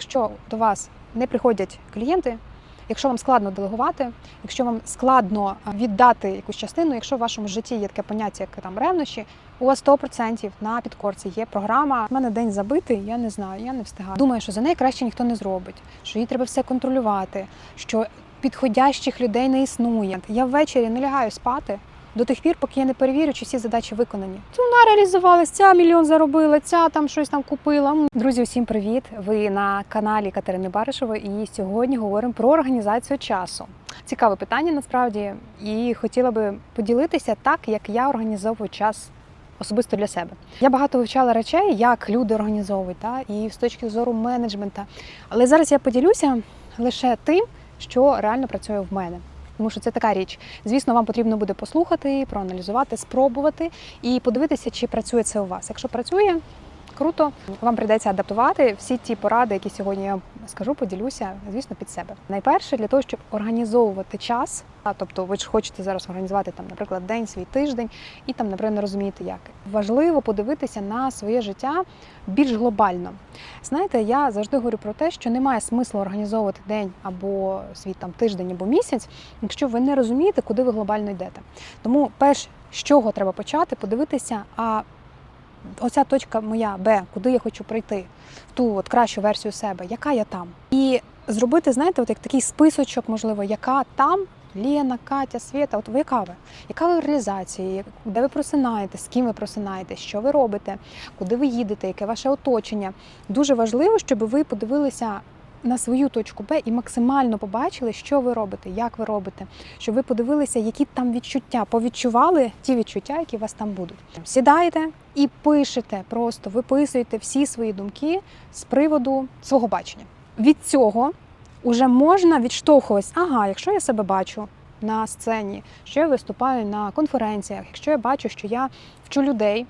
якщо до вас не приходять клієнти, якщо вам складно делегувати, якщо вам складно віддати якусь частину, якщо в вашому житті є таке поняття, як там ревнощі, у вас 100% на підкорці є програма. У мене день забитий, я не знаю, я не встигаю. Думаю, що за неї краще ніхто не зробить, що їй треба все контролювати, що підходящих людей не існує. Я ввечері не лягаю спати. До тих пір, поки я не перевірю, чи всі задачі виконані. Це вона реалізувалась, ця мільйон заробила, ця там щось там купила. Друзі, усім привіт! Ви на каналі Катерини Баришевої, і сьогодні говоримо про організацію часу. Цікаве питання насправді, і хотіла би поділитися так, як я організовую час особисто для себе. Я багато вивчала речей, як люди організовують, та, і з точки зору менеджмента. Але зараз я поділюся лише тим, що реально працює в мене. Тому що це така річ. Звісно, вам потрібно буде послухати, проаналізувати, спробувати і подивитися, чи працює це у вас. Якщо працює, круто, вам прийдеться адаптувати всі ті поради, які сьогодні я скажу, поділюся, звісно, під себе. Найперше для того, щоб організовувати час. А тобто, ви ж хочете зараз організувати там, наприклад, день, свій тиждень, і там, наприклад, не розумієте, як важливо подивитися на своє життя більш глобально. Знаєте, я завжди говорю про те, що немає смислу організовувати день або свій там тиждень або місяць, якщо ви не розумієте, куди ви глобально йдете. Тому, перш з чого треба почати, подивитися, а оця точка моя Б, куди я хочу прийти, в ту от кращу версію себе, яка я там. І зробити, знаєте, от як такий списочок, можливо, яка там. Лена, Катя, Свята, от ви яка ви? Яка ви в реалізації? Де ви просинаєте, з ким ви просинаєте, що ви робите, куди ви їдете, яке ваше оточення? Дуже важливо, щоб ви подивилися на свою точку Б і максимально побачили, що ви робите, як ви робите, щоб ви подивилися, які там відчуття, повідчували ті відчуття, які у вас там будуть. Сідаєте і пишете, просто виписуєте всі свої думки з приводу свого бачення. Від цього вже можна відштовхуватись, ага, якщо я себе бачу на сцені, що я виступаю на конференціях, якщо я бачу, що я вчу людей.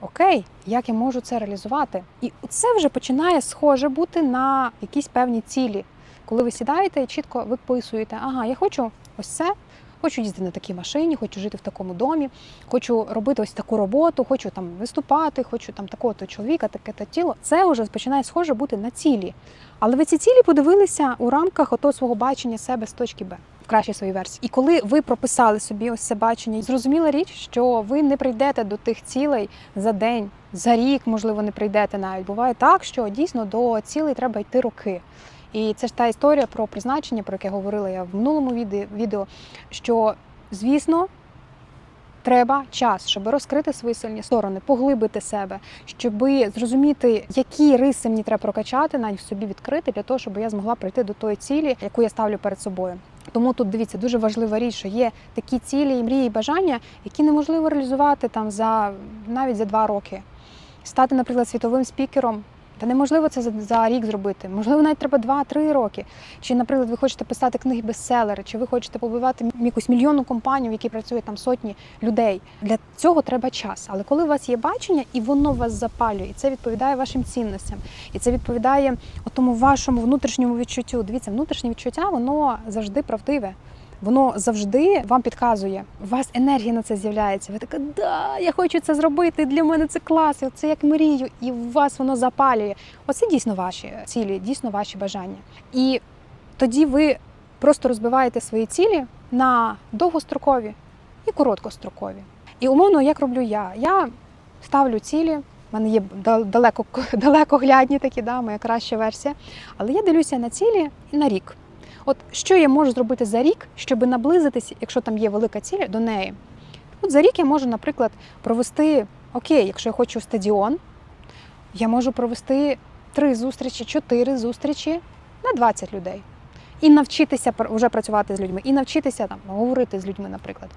Окей, як я можу це реалізувати? І це вже починає схоже бути на якісь певні цілі, коли ви сідаєте і чітко виписуєте, ага, я хочу ось це, хочу їздити на такій машині, хочу жити в такому домі, хочу робити ось таку роботу, хочу там виступати, хочу там такого-то чоловіка, таке-то тіло. Це вже починає схоже бути на цілі. Але ви ці цілі подивилися у рамках ото свого бачення себе з точки Б в кращій своїй версії. І коли ви прописали собі ось це бачення, зрозуміла річ, що ви не прийдете до тих цілей за день, за рік, можливо, не прийдете навіть. Буває так, що дійсно до цілей треба йти роки. І це ж та історія про призначення, про яке говорила я в минулому відео, що, звісно, треба час, щоб розкрити свої сильні сторони, поглибити себе, щоб зрозуміти, які риси мені треба прокачати, навіть в собі відкрити, для того, щоб я змогла прийти до тої цілі, яку я ставлю перед собою. Тому тут дивіться дуже важлива річ, що є такі цілі, мрії, і бажання, які неможливо реалізувати там за навіть за два роки. Стати, наприклад, світовим спікером. Та неможливо це за, рік зробити. Можливо, навіть треба 2-3 роки. Чи, наприклад, ви хочете писати книги бестселери, чи ви хочете побивати якусь мільйонну компанію, в якій працює там сотні людей. Для цього треба час. Але коли у вас є бачення і воно вас запалює, і це відповідає вашим цінностям, і це відповідає тому вашому внутрішньому відчуттю. Дивіться, внутрішнє відчуття воно завжди правдиве. Воно завжди вам підказує. У вас енергія на це з'являється. Ви така, да, я хочу це зробити. Для мене це клас, це як мрію, і у вас воно запалює. Оце дійсно ваші цілі, дійсно ваші бажання. І тоді ви просто розбиваєте свої цілі на довгострокові і короткострокові. І умовно, як роблю я? Я ставлю цілі. У мене є дал- далеко, далекоглядні такі, да, моя краща версія. Але я дивлюся на цілі на рік. От що я можу зробити за рік, щоб наблизитися, якщо там є велика ціль, до неї. От за рік я можу, наприклад, провести окей, якщо я хочу стадіон, я можу провести три зустрічі, чотири зустрічі на 20 людей. І навчитися вже працювати з людьми, і навчитися там говорити з людьми, наприклад.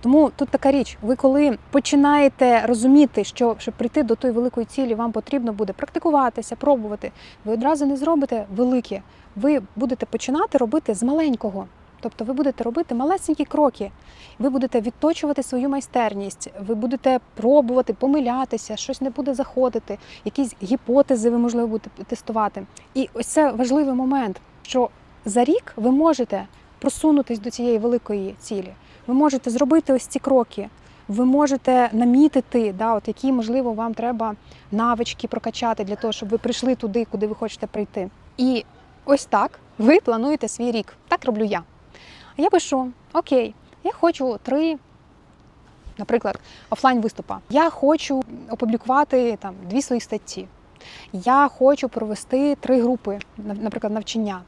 Тому тут така річ: ви коли починаєте розуміти, що щоб прийти до тої великої цілі, вам потрібно буде практикуватися, пробувати. Ви одразу не зробите велике. Ви будете починати робити з маленького. Тобто ви будете робити малесенькі кроки, ви будете відточувати свою майстерність, ви будете пробувати, помилятися, щось не буде заходити, якісь гіпотези ви можливо будете тестувати. І ось це важливий момент, що за рік ви можете просунутись до цієї великої цілі. Ви можете зробити ось ці кроки. Ви можете намітити, да, от які, можливо, вам треба навички прокачати для того, щоб ви прийшли туди, куди ви хочете прийти. І ось так ви плануєте свій рік. Так роблю я. Я пишу: Окей, я хочу три, наприклад, офлайн виступа. Я хочу опублікувати там дві свої статті. Я хочу провести три групи, наприклад, навчання.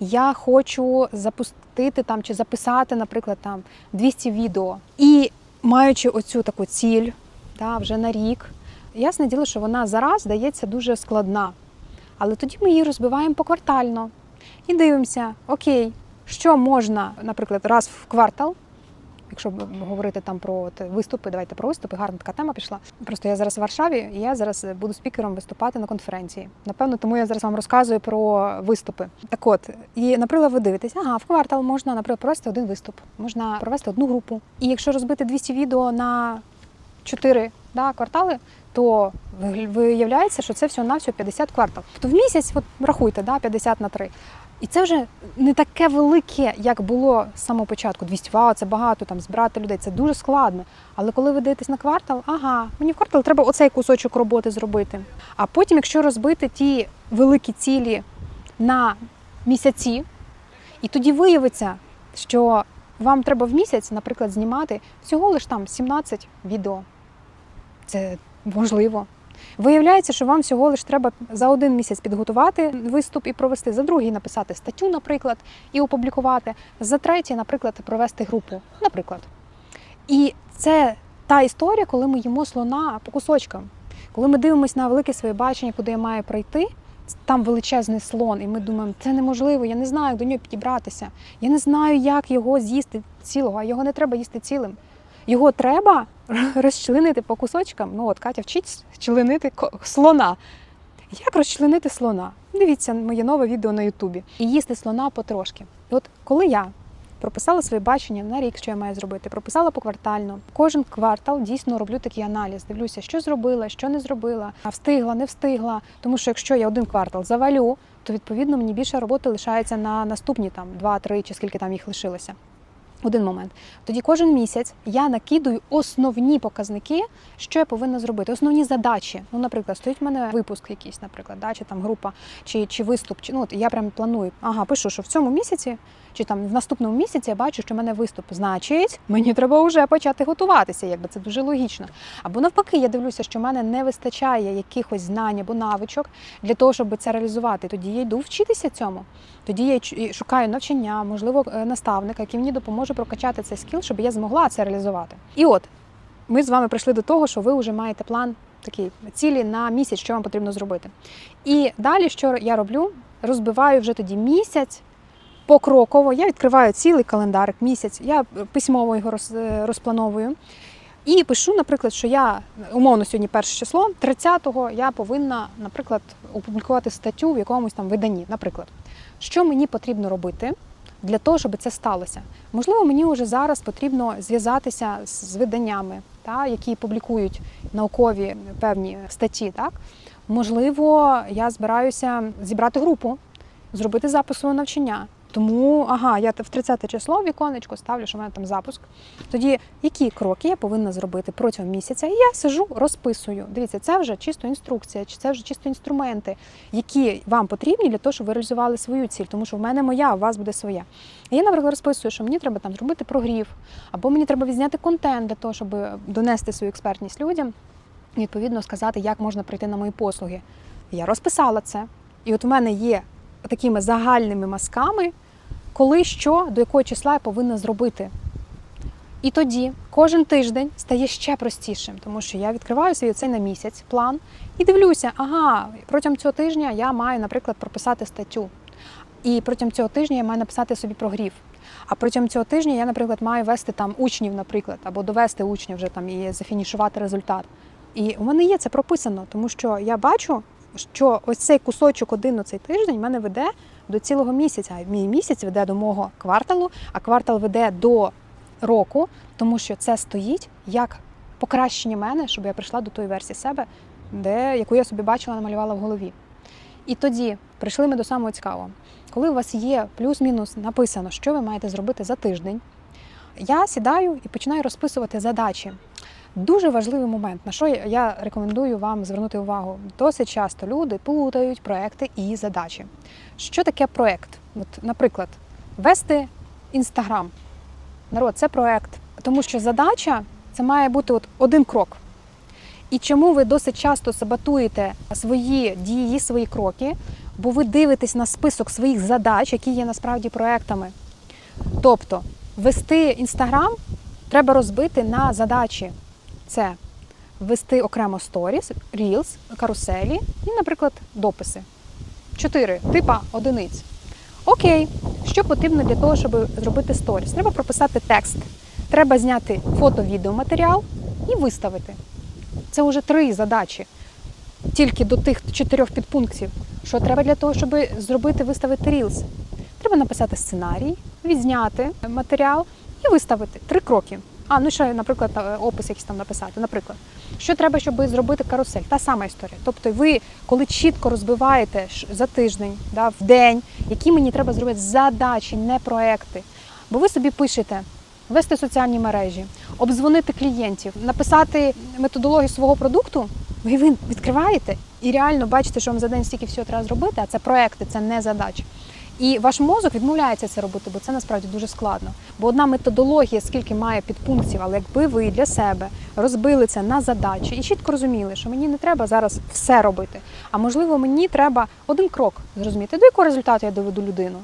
Я хочу запустити там чи записати, наприклад, там 200 відео. І маючи оцю таку ціль, да, вже на рік, ясне діло, що вона зараз здається дуже складна. Але тоді ми її розбиваємо поквартально і дивимося, окей, що можна, наприклад, раз в квартал. Якщо говорити там про от виступи, давайте про виступи, гарна така тема пішла. Просто я зараз в Варшаві, і я зараз буду спікером виступати на конференції. Напевно, тому я зараз вам розказую про виступи. Так от, і, наприклад, ви дивитесь, ага, в квартал можна, наприклад, провести один виступ, можна провести одну групу. І якщо розбити 200 відео на 4 да, квартали, то ви- виявляється, що це всього на всього 50 квартал. Тобто в місяць, от рахуйте, да, 50 на 3. І це вже не таке велике, як було з самого початку. 200 вау, це багато там збирати людей. Це дуже складно. Але коли ви дивитесь на квартал, ага, мені в квартал треба оцей кусочок роботи зробити. А потім, якщо розбити ті великі цілі на місяці, і тоді виявиться, що вам треба в місяць, наприклад, знімати всього лиш там 17 відео. Це можливо. Виявляється, що вам всього лиш треба за один місяць підготувати виступ і провести, за другий написати статтю, наприклад, і опублікувати, за третій, наприклад, провести групу. Наприклад. І це та історія, коли ми їмо слона по кусочкам. Коли ми дивимося на велике своє бачення, куди я маю пройти, там величезний слон, і ми думаємо, це неможливо, я не знаю, як до нього підібратися. Я не знаю, як його з'їсти цілого, а його не треба їсти цілим. Його треба розчленити по кусочкам. Ну от Катя вчить членити слона. Як розчленити слона? Дивіться моє нове відео на Ютубі. І їсти слона потрошки. І от коли я прописала своє бачення на рік, що я маю зробити, прописала поквартально. Кожен квартал дійсно роблю такий аналіз. Дивлюся, що зробила, що не зробила, а встигла, не встигла. Тому що якщо я один квартал завалю, то відповідно мені більше роботи лишається на наступні там 2-3 чи скільки там їх лишилося. Один момент. Тоді кожен місяць я накидую основні показники, що я повинна зробити, основні задачі. Ну, наприклад, стоїть в мене випуск якийсь, наприклад, да, чи там група, чи, чи виступ. Чи, ну, от я прям планую. Ага, пишу, що в цьому місяці, чи там в наступному місяці я бачу, що в мене виступ. Значить, мені треба вже почати готуватися, якби це дуже логічно. Або навпаки, я дивлюся, що в мене не вистачає якихось знань або навичок для того, щоб це реалізувати. Тоді я йду вчитися цьому. Тоді я шукаю навчання, можливо, е, наставника, який мені допоможе прокачати цей скіл, щоб я змогла це реалізувати. І от ми з вами прийшли до того, що ви вже маєте план такий цілі на місяць, що вам потрібно зробити. І далі, що я роблю, розбиваю вже тоді місяць. Покроково я відкриваю цілий календарик місяць, я письмово його е, розплановую. І пишу, наприклад, що я умовно сьогодні перше число, 30-го я повинна, наприклад, опублікувати статтю в якомусь там виданні. Наприклад, що мені потрібно робити для того, щоб це сталося? Можливо, мені вже зараз потрібно зв'язатися з виданнями, та, які публікують наукові певні статті. Так? Можливо, я збираюся зібрати групу, зробити запис свого навчання. Тому, ага, я в 30 число віконечко ставлю, що в мене там запуск. Тоді які кроки я повинна зробити протягом місяця? І я сижу, розписую. Дивіться, це вже чисто інструкція, чи це вже чисто інструменти, які вам потрібні для того, щоб ви реалізували свою ціль, тому що в мене моя, у вас буде своя. І я, наприклад, розписую, що мені треба там зробити прогрів, або мені треба відзняти контент для того, щоб донести свою експертність людям, і відповідно сказати, як можна прийти на мої послуги. Я розписала це. І от у мене є такими загальними мазками, коли що, до якого числа я повинна зробити. І тоді кожен тиждень стає ще простішим, тому що я відкриваю свій цей на місяць план і дивлюся, ага, протягом цього тижня я маю, наприклад, прописати статтю. І протягом цього тижня я маю написати собі прогрів. А протягом цього тижня я, наприклад, маю вести там учнів, наприклад, або довести учнів вже там і зафінішувати результат. І у мене є це прописано, тому що я бачу, що ось цей кусочок один у цей тиждень мене веде до цілого місяця. Мій місяць веде до мого кварталу, а квартал веде до року, тому що це стоїть як покращення мене, щоб я прийшла до тої версії себе, де, яку я собі бачила, намалювала в голові. І тоді прийшли ми до самого цікавого. Коли у вас є плюс-мінус написано, що ви маєте зробити за тиждень, я сідаю і починаю розписувати задачі. Дуже важливий момент, на що я рекомендую вам звернути увагу. Досить часто люди плутають проекти і задачі. Що таке проект? От, наприклад, вести інстаграм. Народ, це проект. Тому що задача це має бути от один крок. І чому ви досить часто саботуєте свої дії, свої кроки, бо ви дивитесь на список своїх задач, які є насправді проектами. Тобто, вести інстаграм треба розбити на задачі. Це вести окремо сторіс, рілс, каруселі і, наприклад, дописи. Чотири типа одиниць. Окей, що потрібно для того, щоб зробити сторіс? Треба прописати текст, треба зняти фото-відеоматеріал і виставити. Це вже три задачі. Тільки до тих чотирьох підпунктів. Що треба для того, щоб зробити, виставити рілс? Треба написати сценарій, відзняти матеріал і виставити. Три кроки. А, ну ще, наприклад, е, опис якийсь там написати. Наприклад, що треба, щоб зробити карусель? Та сама історія. Тобто, ви, коли чітко розбиваєте за тиждень, да, в день, які мені треба зробити задачі, не проекти. Бо ви собі пишете вести соціальні мережі, обдзвонити клієнтів, написати методологію свого продукту. Ви відкриваєте і реально бачите, що вам за день стільки всього треба зробити, а це проекти, це не задачі. І ваш мозок відмовляється це робити, бо це насправді дуже складно. Бо одна методологія, скільки має підпунктів, але якби ви для себе розбили це на задачі і чітко розуміли, що мені не треба зараз все робити, а можливо, мені треба один крок зрозуміти, до якого результату я доведу людину,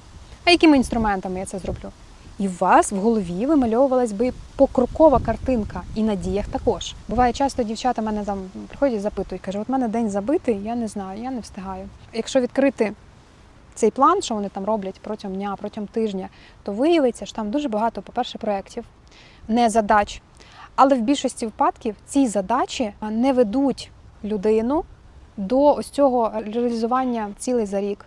а якими інструментами я це зроблю. І у вас в голові вимальовувалась би покрокова картинка, і на діях також. Буває часто дівчата мене там приходять запитують, каже, от мене день забитий, я не знаю, я не встигаю. Якщо відкрити цей план, що вони там роблять протягом дня, протягом тижня, то виявиться, що там дуже багато, по-перше, проєктів, не задач. Але в більшості випадків ці задачі не ведуть людину до ось цього реалізування цілей за рік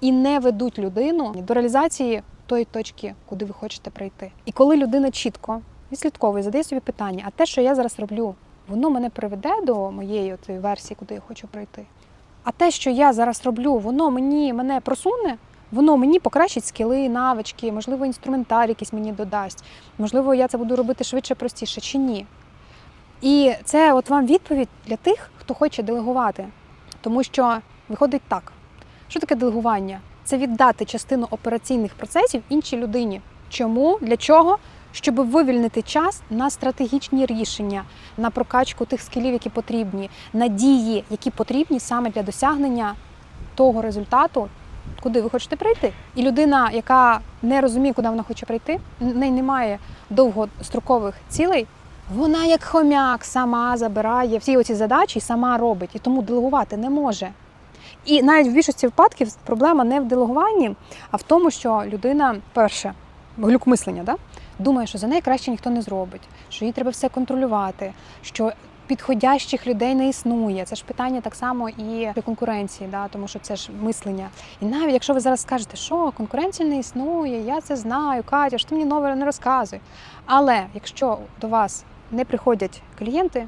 і не ведуть людину до реалізації тої точки, куди ви хочете прийти. І коли людина чітко відслідковує, задає собі питання, а те, що я зараз роблю, воно мене приведе до моєї версії, куди я хочу прийти. А те, що я зараз роблю, воно мені мене просуне, воно мені покращить скіли, навички, можливо, інструментар якийсь мені додасть, можливо, я це буду робити швидше, простіше чи ні. І це от вам відповідь для тих, хто хоче делегувати. Тому що виходить так. Що таке делегування? Це віддати частину операційних процесів іншій людині. Чому? Для чого? Щоб вивільнити час на стратегічні рішення, на прокачку тих скілів, які потрібні, на дії, які потрібні саме для досягнення того результату, куди ви хочете прийти. І людина, яка не розуміє, куди вона хоче прийти, в неї немає довгострокових цілей. Вона як хомяк сама забирає всі оці задачі сама робить, і тому делегувати не може. І навіть в більшості випадків проблема не в делегуванні, а в тому, що людина, перше, глюк мислення, да? Думає, що за неї краще ніхто не зробить, що їй треба все контролювати, що підходящих людей не існує. Це ж питання так само і конкуренції, да? тому що це ж мислення. І навіть якщо ви зараз скажете, що конкуренції не існує, я це знаю, Катя, що ти мені нове не розказуй. Але якщо до вас не приходять клієнти,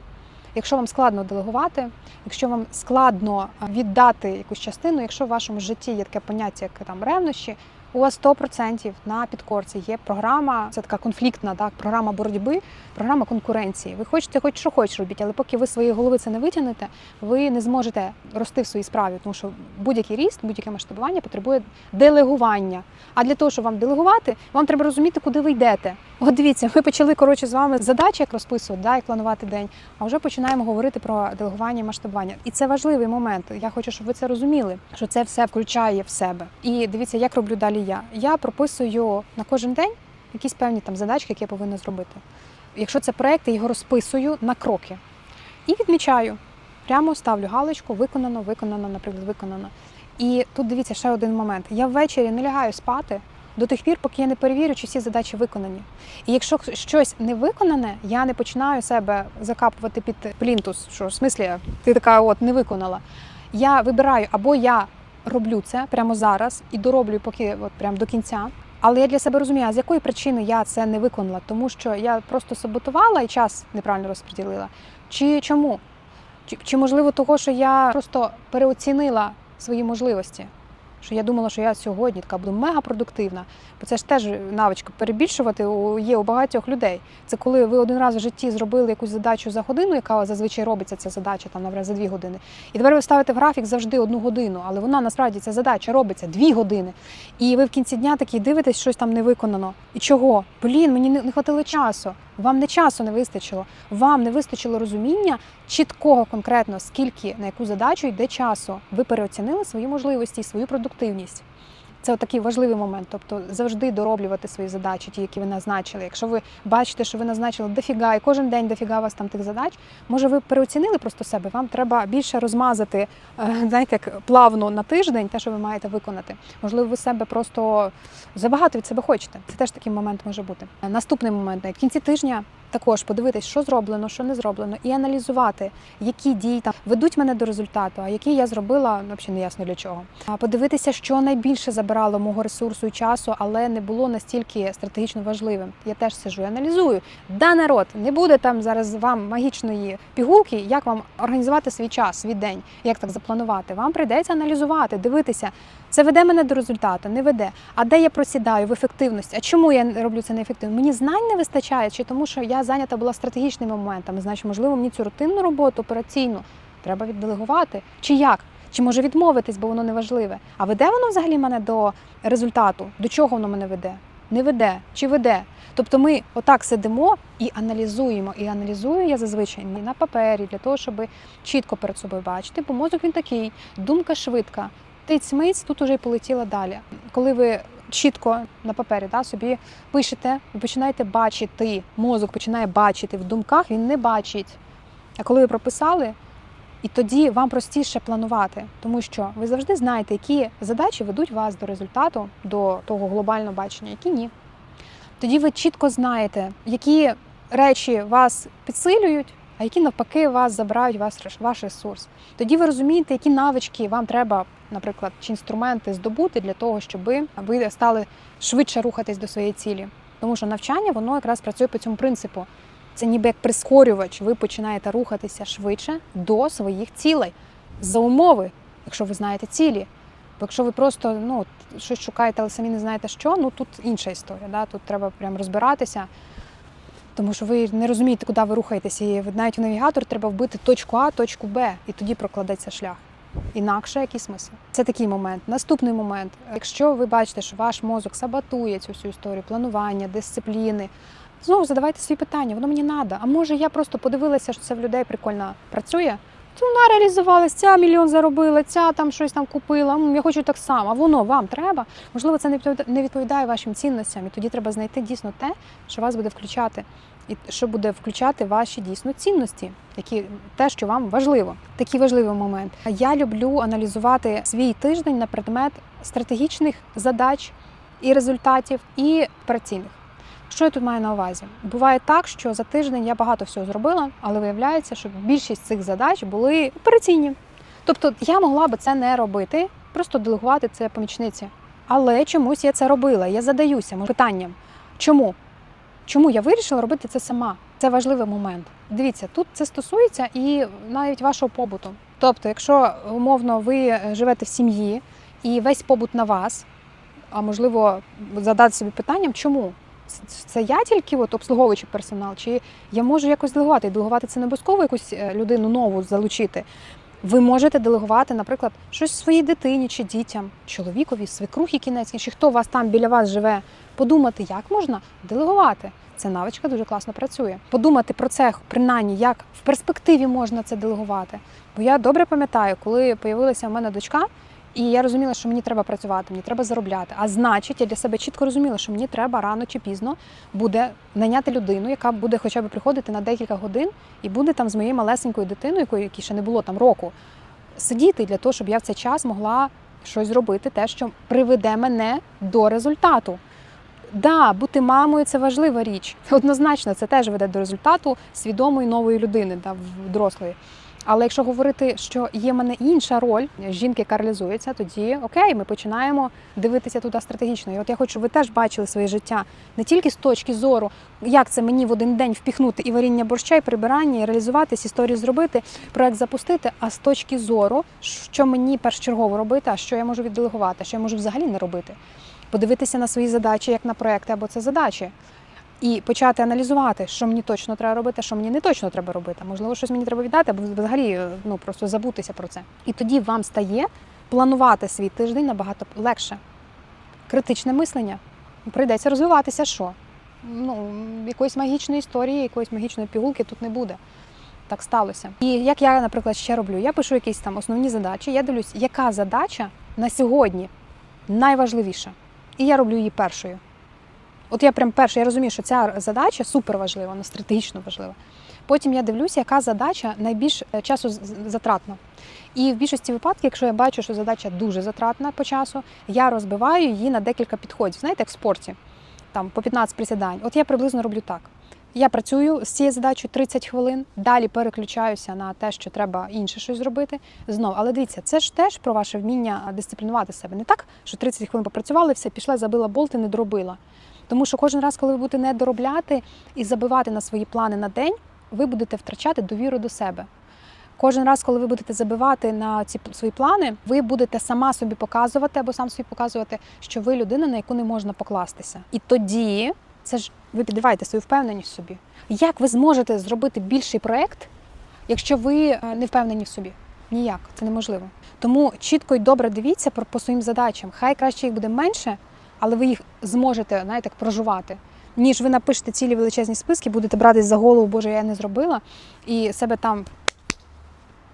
якщо вам складно делегувати, якщо вам складно віддати якусь частину, якщо в вашому житті є таке поняття, як там ревнощі, у вас 100% на підкорці є програма, це така конфліктна так, програма боротьби, програма конкуренції. Ви хочете хоч що хочеш робіть, але поки ви своєї голови це не витягнете, ви не зможете рости в своїй справі, тому що будь-який ріст, будь-яке масштабування потребує делегування. А для того, щоб вам делегувати, вам треба розуміти, куди ви йдете. От дивіться, ми почали коротше з вами задачі, як розписувати, да, як планувати день. А вже починаємо говорити про делегування і масштабування. І це важливий момент. Я хочу, щоб ви це розуміли, що це все включає в себе. І дивіться, як роблю далі я. Я прописую на кожен день якісь певні там задачки, які я повинна зробити. Якщо це проект, я його розписую на кроки і відмічаю. Прямо ставлю галочку, виконано, виконано, наприклад, виконано. І тут дивіться ще один момент. Я ввечері не лягаю спати до тих пір, поки я не перевірю, чи всі задачі виконані. І якщо щось не виконане, я не починаю себе закапувати під плінтус, що в смислі ти така от не виконала. Я вибираю або я роблю це прямо зараз і дороблю поки от прямо до кінця. Але я для себе розумію, з якої причини я це не виконала, тому що я просто саботувала і час неправильно розподілила. Чи чому? Чи, чи можливо того, що я просто переоцінила свої можливості? Що я думала, що я сьогодні така буду мега продуктивна. Бо це ж теж навичка перебільшувати є у багатьох людей. Це коли ви один раз в житті зробили якусь задачу за годину, яка зазвичай робиться ця задача, там, наприклад, за дві години. І тепер ви ставите в графік завжди одну годину, але вона насправді ця задача робиться дві години. І ви в кінці дня такі дивитесь, щось там не виконано. І чого? Блін, мені не не хватило часу. Вам не часу не вистачило. Вам не вистачило розуміння чіткого конкретно, скільки на яку задачу йде часу. Ви переоцінили свої можливості і свою продуктивність. Це такий важливий момент. Тобто завжди дороблювати свої задачі, ті, які ви назначили. Якщо ви бачите, що ви назначили дофіга, і кожен день дофіга вас там тих задач, може ви переоцінили просто себе. Вам треба більше розмазати, е, знаєте, як плавно на тиждень те, що ви маєте виконати. Можливо, ви себе просто забагато від себе хочете. Це теж такий момент може бути. Наступний момент в кінці тижня. Також подивитись, що зроблено, що не зроблено, і аналізувати, які дії там ведуть мене до результату, а які я зробила взагалі не ясно для чого. А подивитися, що найбільше забирало мого ресурсу і часу, але не було настільки стратегічно важливим. Я теж сижу і аналізую. Да, народ, не буде там зараз вам магічної пігулки, як вам організувати свій час, свій день, як так запланувати. Вам прийдеться аналізувати, дивитися. Це веде мене до результату, не веде. А де я просідаю в ефективності? А чому я роблю це неефективно? Мені знань не вистачає, чи тому, що я зайнята була стратегічними моментами. Значить, можливо, мені цю рутинну роботу операційну треба відделегувати. Чи як? Чи може відмовитись, бо воно не важливе? А веде воно взагалі мене до результату? До чого воно мене веде? Не веде чи веде? Тобто ми отак сидимо і аналізуємо. І аналізую я зазвичай не на папері для того, щоб чітко перед собою бачити, бо мозок він такий, думка швидка. Тиць-миць, тут уже й полетіла далі. Коли ви чітко на папері да, собі пишете, ви починаєте бачити, мозок починає бачити в думках, він не бачить. А коли ви прописали, і тоді вам простіше планувати, тому що ви завжди знаєте, які задачі ведуть вас до результату, до того глобального бачення, які ні. Тоді ви чітко знаєте, які речі вас підсилюють, а які навпаки вас забирають ваш, ваш ресурс. Тоді ви розумієте, які навички вам треба, наприклад, чи інструменти здобути для того, щоб ви стали швидше рухатись до своєї цілі. Тому що навчання воно якраз працює по цьому принципу. Це ніби як прискорювач, ви починаєте рухатися швидше до своїх цілей за умови, якщо ви знаєте цілі. Бо якщо ви просто ну, щось шукаєте, але самі не знаєте що, ну тут інша історія. Да? Тут треба прям розбиратися, тому що ви не розумієте, куди ви рухаєтеся. І навіть в навігатор треба вбити точку А, точку Б, і тоді прокладеться шлях. Інакше який смисл? Це такий момент. Наступний момент. Якщо ви бачите, що ваш мозок саботує цю всю історію планування, дисципліни, знову задавайте свої питання, воно мені треба. А може я просто подивилася, що це в людей прикольно працює? Вона реалізувалась, ця мільйон заробила, ця там щось там купила. Я хочу так само. Воно вам треба. Можливо, це не відповідає вашим цінностям. І тоді треба знайти дійсно те, що вас буде включати, і що буде включати ваші дійсно цінності, які те, що вам важливо. Такий важливий момент. Я люблю аналізувати свій тиждень на предмет стратегічних задач і результатів, і операційних. Що я тут маю на увазі? Буває так, що за тиждень я багато всього зробила, але виявляється, що більшість цих задач були операційні. Тобто я могла би це не робити, просто делегувати це помічниці. Але чомусь я це робила. Я задаюся питанням, чому? Чому я вирішила робити це сама? Це важливий момент. Дивіться, тут це стосується і навіть вашого побуту. Тобто, якщо умовно ви живете в сім'ї і весь побут на вас, а можливо задати собі питанням, чому? Це- Це я тільки от обслуговуючий персонал, чи я можу якось делегувати? І делегувати це не обов'язково якусь е, людину нову залучити. Ви можете делегувати, наприклад, щось своїй дитині чи дітям, чоловікові, свекрухі кінець, чи хто у вас там біля вас живе, подумати, як можна делегувати. Ця навичка дуже класно працює. Подумати про це, принаймні, як в перспективі можна це делегувати. Бо я добре пам'ятаю, коли з'явилася в мене дочка, і я розуміла, що мені треба працювати, мені треба заробляти. А значить, я для себе чітко розуміла, що мені треба рано чи пізно буде найняти людину, яка буде хоча б приходити на декілька годин і буде там з моєю малесенькою дитиною, якої якій ще не було там року, сидіти для того, щоб я в цей час могла щось зробити, те, що приведе мене до результату. Да, бути мамою це важлива річ. Однозначно, це теж веде до результату свідомої нової людини, да, дорослої. Але якщо говорити, що є в мене інша роль жінки, яка реалізується, тоді окей, ми починаємо дивитися туди стратегічно. І от я хочу, щоб ви теж бачили своє життя не тільки з точки зору, як це мені в один день впіхнути і варіння борща, і прибирання, і реалізуватись, історію зробити, проект запустити, а з точки зору, що мені першочергово робити, а що я можу відделегувати, що я можу взагалі не робити. Подивитися на свої задачі як на проекти або це задачі. І почати аналізувати, що мені точно треба робити, що мені не точно треба робити. Можливо, щось мені треба віддати, або взагалі е, ну просто забутися про це. І тоді вам стає планувати свій тиждень набагато легше. Критичне мислення. Прийдеться розвиватися що? Ну, якоїсь магічної історії, якоїсь магічної пігулки тут не буде. Так сталося. І як я, наприклад, ще роблю, я пишу якісь там основні задачі, я дивлюсь, яка задача на сьогодні найважливіша. І я роблю її першою. От я прям перше, я розумію, що ця задача супер важлива, вона стратегічно важлива. Потім я дивлюся, яка задача найбільш е, часу затратна. І в більшості випадків, якщо я бачу, що задача дуже затратна по часу, я розбиваю її на декілька підходів. Знаєте, як в спорті, там по 15 присідань. От я приблизно роблю так. Я працюю з цією задачею 30 хвилин, далі переключаюся на те, що треба інше щось зробити. Знов, але дивіться, це ж теж про ваше вміння дисциплінувати себе. Не так, що 30 хвилин попрацювали, все, пішла, забила болт і не доробила. Тому що кожен раз, коли ви будете не доробляти і забивати на свої плани на день, ви будете втрачати довіру до себе. Кожен раз, коли ви будете забивати на ці свої плани, ви будете сама собі показувати або сам собі показувати, що ви людина, на яку не можна покластися. І тоді це ж ви підриваєте свою впевненість в собі. Як ви зможете зробити більший проект, якщо ви е, не впевнені в собі? Ніяк, це неможливо. Тому чітко і добре дивіться по своїм задачам. Хай краще їх буде менше, але ви їх зможете знаєте, як проживати. Ніж ви напишете цілі величезні списки, будете братись за голову, боже, я не зробила, і себе там.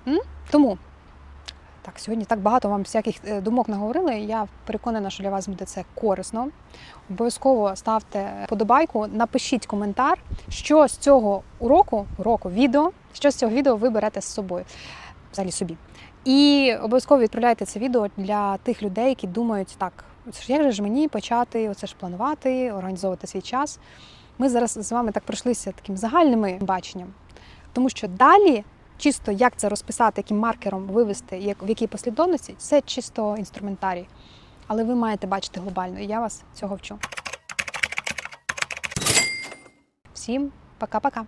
М? Тому так, сьогодні так багато вам всяких е, думок наговорили. Я переконана, що для вас буде це корисно. Обов'язково ставте подобайку, напишіть коментар, що з цього уроку, уроку відео, що з цього відео ви берете з собою, взагалі собі. І обов'язково відправляйте це відео для тих людей, які думають, так, як же ж мені почати оце ж планувати, організовувати свій час. Ми зараз з вами так пройшлися таким загальними баченням, тому що далі, чисто як це розписати, яким маркером вивести, як в якій послідовності, це чисто інструментарій. Але ви маєте бачити глобально, і я вас цього вчу. Всім пока-пока.